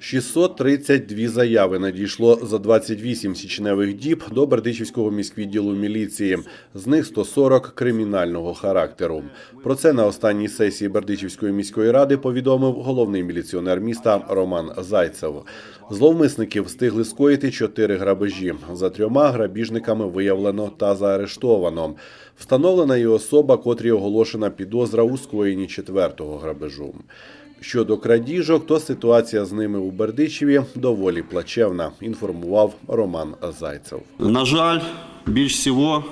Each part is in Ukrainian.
632 заяви надійшло за 28 січневих діб до Бердичівського міськвідділу міліції. З них 140 кримінального характеру. Про це на останній сесії Бердичівської міської ради повідомив головний міліціонер міста Роман Зайцев. Зловмисники встигли скоїти чотири грабежі. За трьома грабіжниками виявлено та заарештовано. Встановлена і особа, котрій оголошена підозра у скоєнні четвертого грабежу. Щодо крадіжок, то ситуація з ними у Бердичеві доволі плачевна, інформував Роман Зайцев. На жаль, більш всього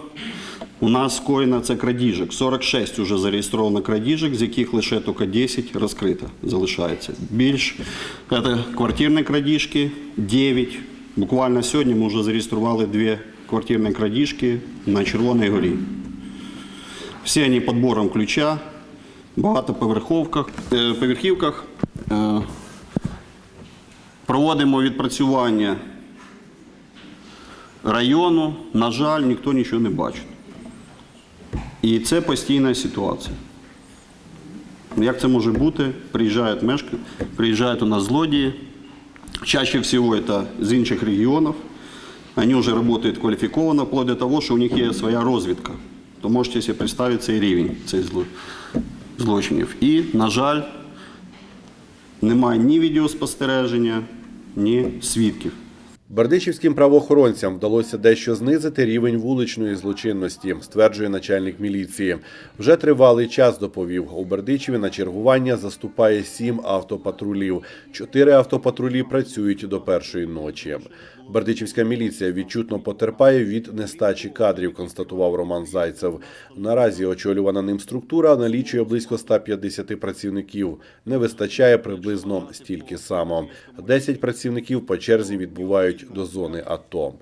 у нас скоєно це крадіжок. 46 вже зареєстровано крадіжок, з яких лише тільки 10 розкрито залишається. Більш це квартирні крадіжки 9. Буквально сьогодні ми вже зареєстрували дві квартирні крадіжки на Червоній горі. Всі вони підбором ключа, багатоповерховках, е, поверхівках. Е, Проводимо відпрацювання району, на жаль, ніхто нічого не бачить. І це постійна ситуація. Як це може бути? Приїжджають мешканці, приїжджають у нас злодії. Чаще всего это из інших регионов. Они уже работают квалификованно, вплоть до того, что у них є своя розвідка. То можете себе представити цей рівень цих зло- злочинів. І, на жаль, немає ні відеоспостереження, ні свідків. Бердичівським правоохоронцям вдалося дещо знизити рівень вуличної злочинності, стверджує начальник міліції. Вже тривалий час доповів. У Бердичеві на чергування заступає сім автопатрулів. Чотири автопатрулі працюють до першої ночі. Бердичівська міліція відчутно потерпає від нестачі кадрів, констатував Роман Зайцев. Наразі очолювана ним структура налічує близько 150 працівників. Не вистачає приблизно стільки само. 10 працівників по черзі відбувають до зони АТО.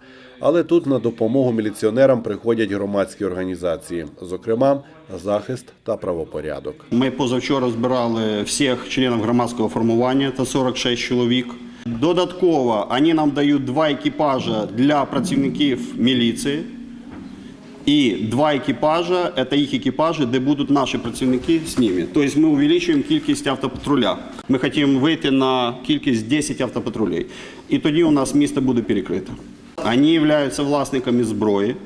Але тут на допомогу міліціонерам приходять громадські організації, зокрема захист та правопорядок. Ми позавчора збирали всіх членів громадського формування, це 46 чоловік. Додатково вони нам дають два екіпажі для працівників міліції. І два экипажа, це их екіпажі, де будуть наші працівники с ними. Тобто ми увеличиваем кількість автопатруля. Ми хочемо вийти на кількість 10 автопатрулей. І тоді у нас місто буде перекрите. Вони являються власниками зброї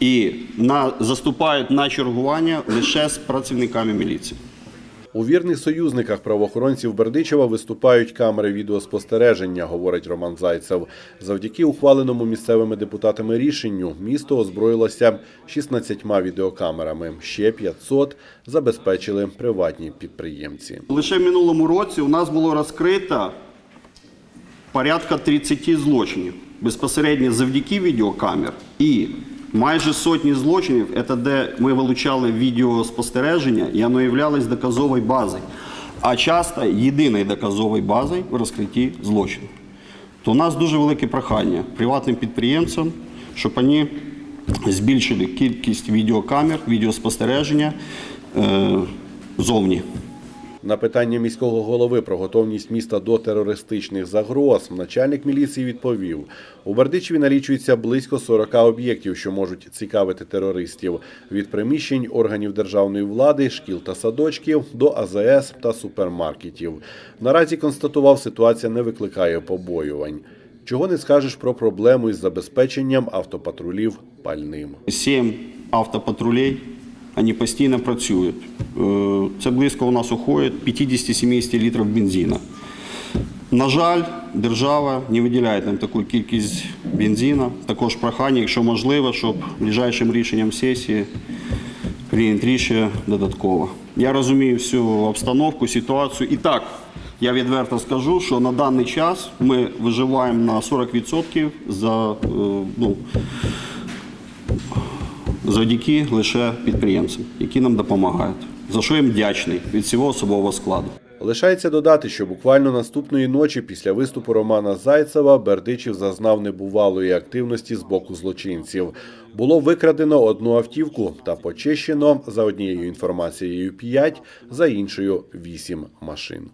і на, заступають на чергування лише з працівниками міліції. У вірних союзниках правоохоронців Бердичева виступають камери відеоспостереження, говорить Роман Зайцев. Завдяки ухваленому місцевими депутатами рішенню місто озброїлося 16 відеокамерами. Ще 500 забезпечили приватні підприємці. Лише в минулому році у нас було розкрито порядка 30 злочинів безпосередньо завдяки відеокамер і майже сотні злочинів, це де ми вилучали відеоспостереження, і воно являлось доказовою базою, а часто єдиною доказовою базою в розкритті злочину. То у нас дуже велике прохання приватним підприємцям, щоб вони збільшили кількість відеокамер, відеоспостереження е. На питання міського голови про готовність міста до терористичних загроз начальник міліції відповів: у Бердичеві налічується близько 40 об'єктів, що можуть цікавити терористів від приміщень органів державної влади, шкіл та садочків до АЗС та супермаркетів. Наразі констатував, ситуація не викликає побоювань. Чого не скажеш про проблему із забезпеченням автопатрулів пальним. Сім автопатрулей, вони постійно працюють. Е, Це близько у нас уходить 50-70 літрів бензину. На жаль, держава не виділяє нам таку кількість бензину. Також прохання, якщо можливо, щоб ближайшим рішенням сесії прийняти рішення додатково. Я розумію всю обстановку, ситуацію. І так, я відверто скажу, що на даний час ми виживаємо на 40% за е, ну, завдяки лише підприємцям, які нам допомагають. За що їм вдячний від всього особового складу. Лишається додати, що буквально наступної ночі після виступу Романа Зайцева Бердичів зазнав небувалої активності з боку злочинців. Було викрадено одну автівку та почищено за однією інформацією 5, за іншою 8 машин.